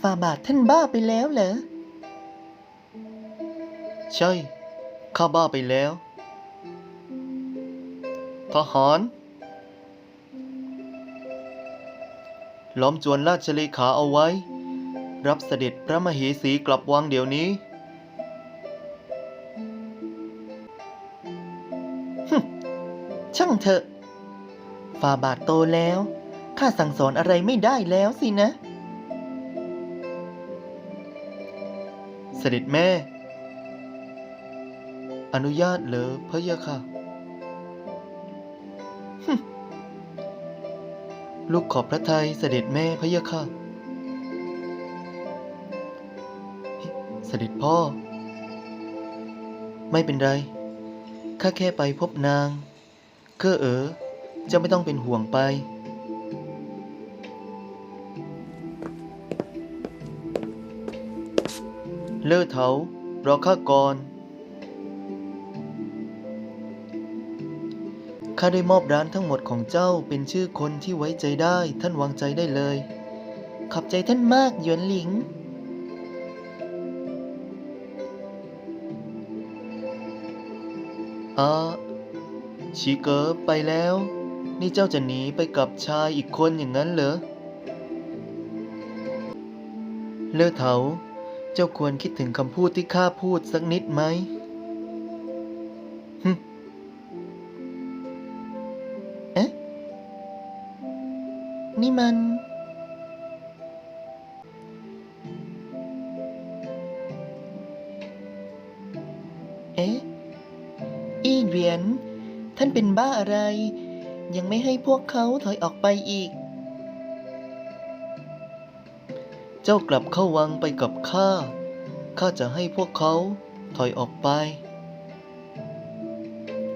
ฝ่าบาทท่านบ้าไปแล้วเหรอ ใช่ ข้าบ้าไปแล้ว ทหาร ล้อมจวนราชเลขาเอาไว้ รับเสด็จพระมเหสีกลับวังเดี๋ยวนี้ช่างเถอะ ฝ่าบาทโตแล้ว ข้าสั่งสอนอะไรไม่ได้แล้วสินะ เสด็จแม่ อนุญาตเหรอพะยะค่ะ ลูกขอบพระทัยเสด็จแม่พะยะค่ะ เสด็จพ่อ ไม่เป็นไร ข้าแค่ไปพบนางเก้อเอ๋อเจะไม่ต้องเป็นห่วงไป เล่อเถารอข้าก่อนข้าได้มอบร้านทั้งหมดของเจ้าเป็นชื่อคนที่ไว้ใจได้ท่านวางใจได้เลย ขอบใจท่านมากหยวนหลิง อาชีเก๋อไปแล้ว นี่เจ้าจะหนีไปกับชายอีกคนอย่างนั้นเหรอ เล่อเถา เจ้าควรคิดถึงคำพูดที่ข้าพูดสักนิดไหมเอ๊ะ นี่มัน เอ๊ะ อีเหวียน ท่านเป็นบ้าอะไร ยังไม่ให้พวกเขาถอยออกไปอีก จ้ากลับเข้าวังไปกับข้า ข้าจะให้พวกเขาถอยออกไป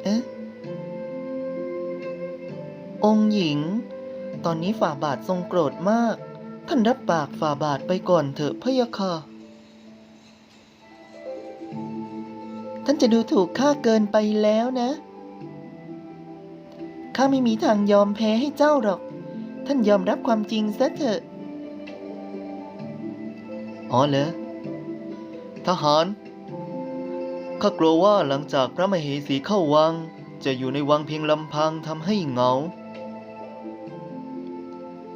เอ๊ะ องค์หญิง ตอนนี้ฝ่าบาททรงโกรธมาก ท่านรับปากฝ่าบาทไปก่อนเถอะพะยะค่ะ ท่านจะดูถูกข้าเกินไปแล้วนะ ข้าไม่มีทางยอมแพ้ให้เจ้าหรอก ท่านยอมรับความจริงซะเถอะ อ๋อเหรอทหาร ข้ากลัวว่าหลังจากพระมเหสีเข้าวัง จะอยู่ในวังเพียงลำพังทำให้เหงา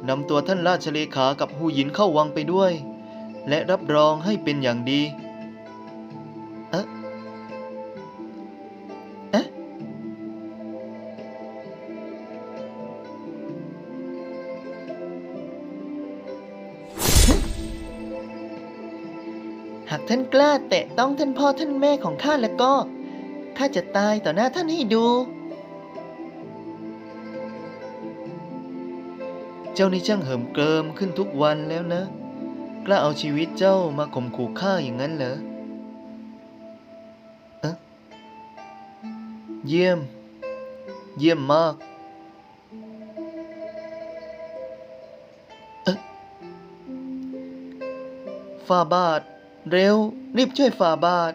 นำตัวท่านราชเลขากับหูหยินเข้าวังไปด้วย และรับรองให้เป็นอย่างดี หากท่านกล้าแตะต้องท่านพ่อท่านแม่ของข้าแล้วก็ ข้าจะตายต่อหน้าท่านให้ดู เจ้านี่ช่างเหิมเกริมขึ้นทุกวันแล้วนะ กล้าเอาชีวิตเจ้ามาข่มขู่ข้าอย่างนั้นเหรอเอะเยี่ยม เยี่ยมมากเอ๊ะฝ่าบาท เร็ว รีบช่วยฝ่าบาท